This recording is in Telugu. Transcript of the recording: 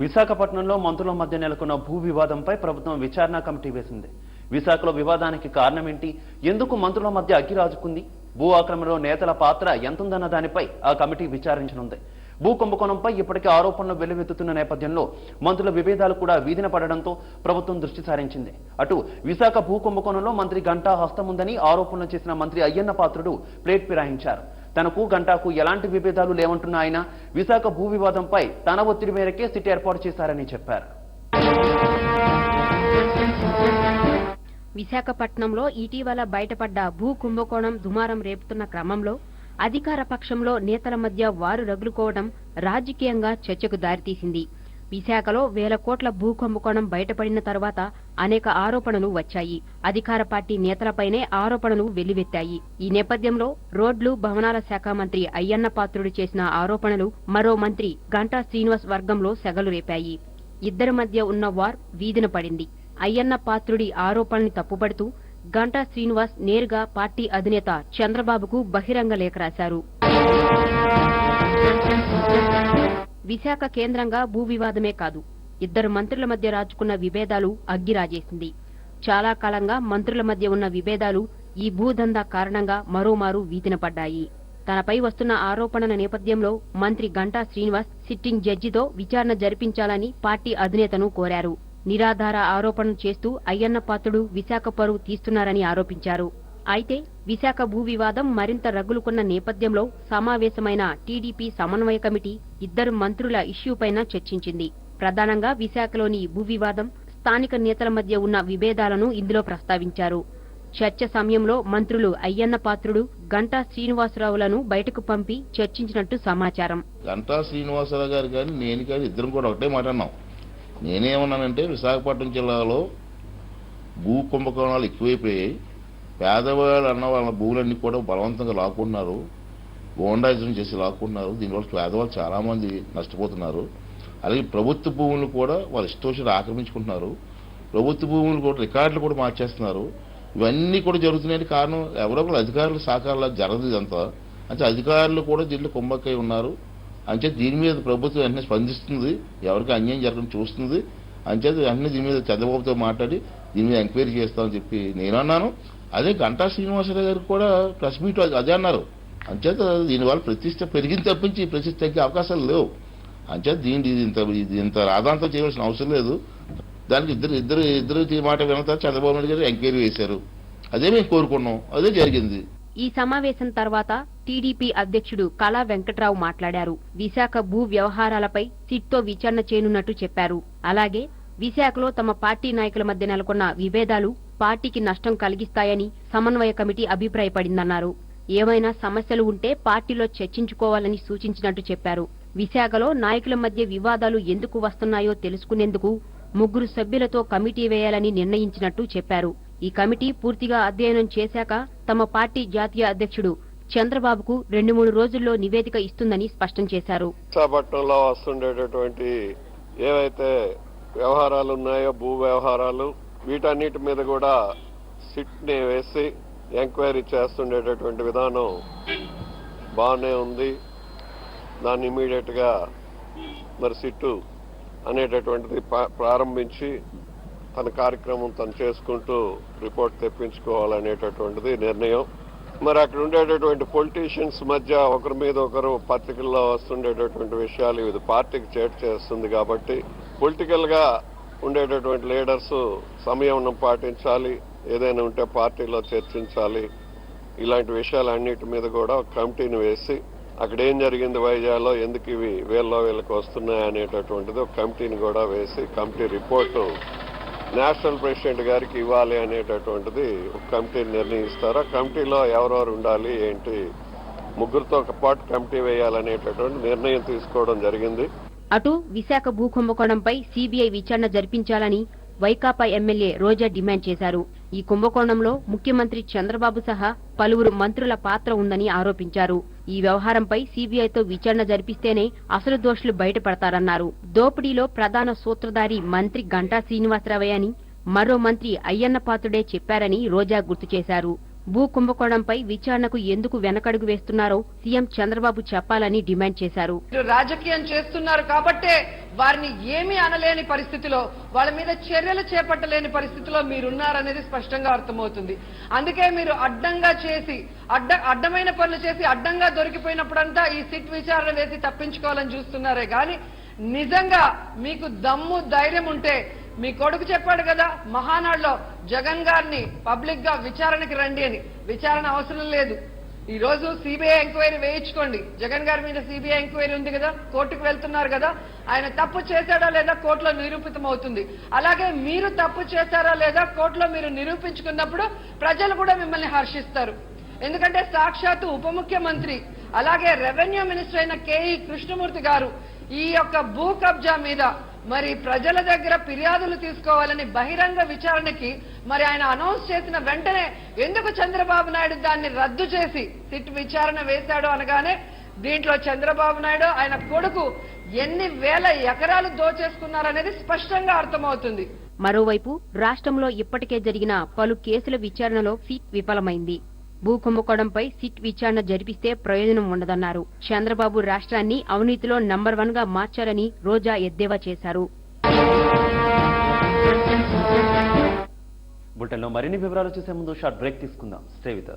విశాఖపట్నంలో మంత్రుల మధ్య నెలకొన్న భూ వివాదంపై ప్రభుత్వం విచారణ కమిటీ వేసింది. విశాఖలో వివాదానికి కారణమేంటి? ఎందుకు మంత్రుల మధ్య అగ్గి రాజుకుంది భూ ఆక్రమణలో నేతల పాత్ర ఎంతుందన్న దానిపై ఆ కమిటీ విచారించనుంది. భూ కుంభకోణంపై ఇప్పటికే ఆరోపణలు వెల్లువెత్తుతున్న నేపథ్యంలో మంత్రుల విభేదాలు కూడా వీధిన పడడంతో ప్రభుత్వం దృష్టి సారించింది. అటు విశాఖ భూ కుంభకోణంలో మంత్రి గంటా హస్తముందని ఆరోపణలు చేసిన మంత్రి అయ్యన్న పాత్రుడు ప్లేట్ ఫిరాయించారు. తనకు గంటాకు ఎలాంటి విభేదాలు లేవంటున్న ఆయన విశాఖ భూ వివాదంపై తన ఒత్తిడి మేరకే సిట్ ఏర్పాటు చేశారని చెప్పారు. విశాఖపట్నంలో ఇటీవల బయటపడ్డ భూ కుంభకోణం దుమారం రేపుతున్న క్రమంలో అధికార పక్షంలో నేతల మధ్య వారు రగులుకోవడం రాజకీయంగా చర్చకు దారితీసింది. విశాఖలో వేల కోట్ల భూ కుంభకోణం బయటపడిన తర్వాత అనేక ఆరోపణలు వచ్చాయి. అధికార పార్టీ నేతలపైనే ఆరోపణలు వెల్లువెత్తాయి. ఈ నేపథ్యంలో రోడ్లు భవనాల శాఖ మంత్రి అయ్యన్న పాత్రుడు చేసిన ఆరోపణలు మరో మంత్రి గంటా శ్రీనివాస్ వర్గంలో సెగలు రేపాయి. ఇద్దరి మధ్య ఉన్న వార్ వీధిన పడింది. అయ్యన్న పాత్రుడి ఆరోపణని తప్పుపడుతూ గంటా శ్రీనివాస్ నేరుగా పార్టీ అధినేత చంద్రబాబుకు బహిరంగ లేఖ రాశారు. విశాఖ కేంద్రంగా భూ వివాదమే కాదు ఇద్దరు మంత్రుల మధ్య రాజుకున్న విభేదాలు అగ్గిరాజేసింది. చాలా కాలంగా మంత్రుల మధ్య ఉన్న విభేదాలు ఈ భూదందా కారణంగా మరోమారు వీధిన పడ్డాయి తనపై వస్తున్న ఆరోపణల నేపథ్యంలో మంత్రి గంటా శ్రీనివాస్ సిట్టింగ్ జడ్జితో విచారణ జరిపించాలని పార్టీ అధినేతను కోరారు. నిరాధార ఆరోపణలు చేస్తూ అయ్యన్న పాత్రుడు విశాఖ పరువు తీస్తున్నారని ఆరోపించారు. అయితే విశాఖ భూ వివాదం మరింత రగులుకున్న నేపథ్యంలో సమావేశమైన టీడీపీ సమన్వయ కమిటీ ఇద్దరు మంత్రుల ఇష్యూపైన చర్చించింది. ప్రధానంగా విశాఖలోని భూ వివాదం స్థానిక నేతల మధ్య ఉన్న విభేదాలను ఇందులో ప్రస్తావించారు. చర్చ సమయంలో మంత్రులు అయ్యన్న పాత్రుడు గంటా శ్రీనివాసరావులను బయటకు పంపి చర్చించినట్టు సమాచారం. గంటా శ్రీనివాసరావు గారు కానీ నేను కానీ ఇద్దరం కూడా ఒకటే మాట అన్నాం. నేనేమన్నానంటే విశాఖపట్నం జిల్లాలో భూ కుంభకోణాలు ఎక్కువైపోయాయి. పేదవాళ్ళు అన్న వాళ్ళ భూములన్నీ కూడా బలవంతంగా లాక్కున్నారు. ఓండాయిజం చేసి లాక్కున్నారు. దీనివల్ల పేదవాళ్ళు చాలామంది నష్టపోతున్నారు. అలాగే ప్రభుత్వ భూములు కూడా వాళ్ళు ఇష్టోషులు ఆక్రమించుకుంటున్నారు. ప్రభుత్వ భూములు కూడా రికార్డులు కూడా మార్చేస్తున్నారు. ఇవన్నీ కూడా జరుగుతున్నాయని కారణం ఎవరో ఒకరు అధికారుల సహకారంలో జరగదు ఇదంతా. అంటే అధికారులు కూడా దీంట్లో కుమ్మక్కై ఉన్నారు. అంతే దీని మీద ప్రభుత్వం వెంటనే స్పందిస్తుంది. ఎవరికి అన్యాయం జరగడం చూస్తుంది. అంచేది వెంటనే దీని మీద చంద్రబాబుతో మాట్లాడి దీని మీద ఎంక్వైరీ చేస్తామని చెప్పి నేను అన్నాను. అదే గంటా శ్రీనివాసరావు గారు కూడా ప్రెస్ మీట్ అదే అన్నారు. అంచేత దీనివల్ల ప్రతిష్ట పెరిగింది తప్పించి ప్రతిష్ట తగ్గే అవకాశాలు లేవు. అంచేత దీన్ని ఇంత ఇంత రాధాంతం చేయవలసిన అవసరం లేదు. దానికి ఇద్దరు ఇద్దరు ఇద్దరు మాట వినతా చంద్రబాబు నాయుడు గారు ఎంక్వైరీ వేశారు. అదే మేము కోరుకున్నాం. అదే జరిగింది. ఈ సమావేశం తర్వాత టీడీపీ అధ్యక్షుడు కళా వెంకట్రావు మాట్లాడారు. విశాఖ భూ వ్యవహారాలపై సిట్తో విచారణ చేయనున్నట్టు చెప్పారు. అలాగే విశాఖలో తమ పార్టీ నాయకుల మధ్య నెలకొన్న విభేదాలు పార్టీకి నష్టం కలిగిస్తాయని సమన్వయ కమిటీ అభిప్రాయపడిందన్నారు. ఏమైనా సమస్యలు ఉంటే పార్టీలో చర్చించుకోవాలని సూచించినట్టు చెప్పారు. విశాఖలో నాయకుల మధ్య వివాదాలు ఎందుకు వస్తున్నాయో తెలుసుకునేందుకు ముగ్గురు సభ్యులతో కమిటీ వేయాలని నిర్ణయించినట్టు చెప్పారు. ఈ కమిటీ పూర్తిగా అధ్యయనం చేశాక తమ పార్టీ జాతీయ అధ్యక్షుడు చంద్రబాబుకు రెండు మూడు రోజుల్లో నివేదిక ఇస్తుందని స్పష్టం చేశారు. విశాఖపట్నంలో వస్తుండేటటువంటి ఏవైతే వ్యవహారాలు ఉన్నాయో భూ వ్యవహారాలు వీటన్నిటి మీద కూడా సిట్ని వేసి ఎంక్వైరీ చేస్తుండేటటువంటి విధానం బాగానే ఉంది. దాన్ని ఇమీడియట్గా మరి సిట్టు అనేటటువంటిది పా- ప్రారంభించి తన కార్యక్రమం తను చేసుకుంటూ రిపోర్ట్ తెప్పించుకోవాలనేటటువంటిది నిర్ణయం. మరి అక్కడ ఉండేటటువంటి పొలిటీషియన్స్ మధ్య ఒకరి మీద ఒకరు పత్రికల్లో వస్తుండేటటువంటి విషయాలు ఇది పార్టీకి చేటు చేస్తుంది కాబట్టి పొలిటికల్గా ఉండేటటువంటి లీడర్స్ సంయమనం పాటించాలి. ఏదైనా ఉంటే పార్టీలో చర్చించాలి. ఇలాంటి విషయాలన్నిటి మీద కూడా ఒక కమిటీని వేసి అక్కడ ఏం జరిగింది వైజాగ్లో ఎందుకు ఇవి వేల్లో వీళ్ళకి వస్తున్నాయి అనేటటువంటిది ఒక కమిటీని కూడా వేసి కమిటీ రిపోర్టు నేషనల్ ప్రెసిడెంట్ గారికి ఇవ్వాలి అనేటటువంటిది ఒక కమిటీని నిర్ణయిస్తారు. ఆ కమిటీలో ఎవరెవరు ఉండాలి ఏంటి ముగ్గురితో ఒక పాటు కమిటీ వేయాలనేటటువంటి నిర్ణయం తీసుకోవడం జరిగింది. అటు విశాఖ భూ కుంభకోణంపై సీబీఐ విచారణ జరిపించాలని వైకాపా ఎమ్మెల్యే రోజా డిమాండ్ చేశారు. ఈ కుంభకోణంలో ముఖ్యమంత్రి చంద్రబాబు సహా పలువురు మంత్రుల పాత్ర ఉందని ఆరోపించారు. ఈ వ్యవహారంపై సీబీఐతో విచారణ జరిపిస్తేనే అసలు దోషులు బయటపడతారన్నారు. దోపిడీలో ప్రధాన సూత్రధారి మంత్రి గంటా శ్రీనివాసరావే అని మరో మంత్రి అయ్యన్న పాత్రుడే చెప్పారని రోజా గుర్తు చేశారు. భూ కుంభకోణంపై విచారణకు ఎందుకు వెనకడుగు వేస్తున్నారో సీఎం చంద్రబాబు చెప్పాలని డిమాండ్ చేశారు. మీరు రాజకీయం చేస్తున్నారు కాబట్టే వారిని ఏమీ అనలేని పరిస్థితిలో వాళ్ళ మీద చర్యలు చేపట్టలేని పరిస్థితిలో మీరున్నారనేది స్పష్టంగా అర్థమవుతుంది. అందుకే మీరు అడ్డంగా చేసి అడ్డ అడ్డమైన పనులు చేసి అడ్డంగా దొరికిపోయినప్పుడంతా ఈ సిట్ విచారణ వేసి తప్పించుకోవాలని చూస్తున్నారే గాని నిజంగా మీకు దమ్ము ధైర్యం ఉంటే మీ కొడుకు చెప్పాడు కదా మహానాడులో జగన్ గారిని పబ్లిక్గా విచారణకి రండి అని. విచారణ అవసరం లేదు. ఈ రోజు సిబిఐ ఎంక్వైరీ వేయించుకోండి. జగన్ గారి మీద సిబిఐ ఎంక్వైరీ ఉంది కదా కోర్టుకు వెళ్తున్నారు కదా ఆయన తప్పు చేశాడా లేదా కోర్టులో నిరూపితం అవుతుంది. అలాగే మీరు తప్పు చేశారా లేదా కోర్టులో మీరు నిరూపించుకున్నప్పుడు ప్రజలు కూడా మిమ్మల్ని హర్షిస్తారు. ఎందుకంటే సాక్షాత్తు ఉప ముఖ్యమంత్రి అలాగే రెవెన్యూ మినిస్టర్ అయిన కేఈ కృష్ణమూర్తి గారు ఈ యొక్క భూ కబ్జా మీద మరి ప్రజల దగ్గర ఫిర్యాదులు తీసుకోవాలని బహిరంగ విచారణకి మరి ఆయన అనౌన్స్ చేసిన వెంటనే ఎందుకు చంద్రబాబు నాయుడు దాన్ని రద్దు చేసి సిట్ విచారణ వేశాడు అనగానే దీంట్లో చంద్రబాబు నాయుడు ఆయన కొడుకు ఎన్ని వేల ఎకరాలు దోచేసుకున్నారనేది స్పష్టంగా అర్థమవుతుంది. మరోవైపు రాష్ట్రంలో ఇప్పటికే జరిగిన పలు కేసుల విచారణలో సిట్ విఫలమైంది. భూ కుంభకోణంపై సిట్ విచారణ జరిపిస్తే ప్రయోజనం ఉండదన్నారు. చంద్రబాబు రాష్ట్రాన్ని అవినీతిలో నంబర్ వన్గా మార్చారని రోజా ఎద్దేవా చేశారు. బులెటిన్లో మరిన్ని వివరాలు చూసే ముందు షార్ట్ బ్రేక్ తీసుకుందాం. Stay with.